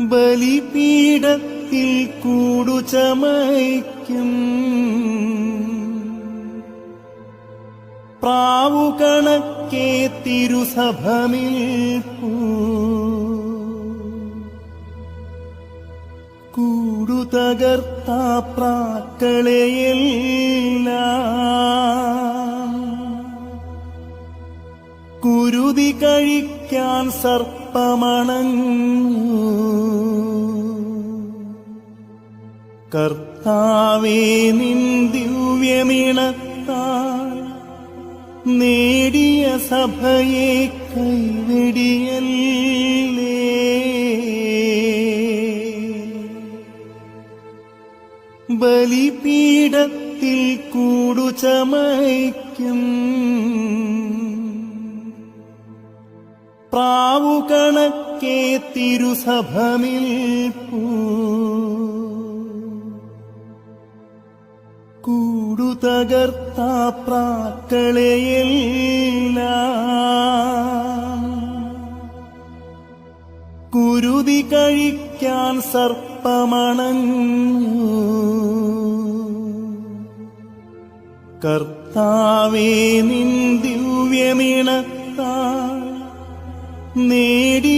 ബലിപീഠത്തിൽ കൂടു ചമയ്ക്കും. പ്രാവുകണക്കെ തിരുസഭമിൽപ്പൂ കൂടുതകർത്ത പ്രാക്കളെയെല്ലാം കുരുതി കഴിക്കാൻ സർപ്പമണങ്ങു കർത്താവേ നിൻ ദിവ്യമിണത്താൽ നേടിയ സഭയെ കൈവെടിയല്ലേ? ബലിപീഠത്തിൽ കൂടുചമയ്ക്കും പ്രാവുകണക്കെ കൂടു തകർത്ത പ്രാക്കളെയെല്ലാം. കുരുതി കഴിക്കാൻ സർപ്പമണഞ്ഞു. കർത്താവേ നിൻ ദിവ്യമിണത്താൽ നേടി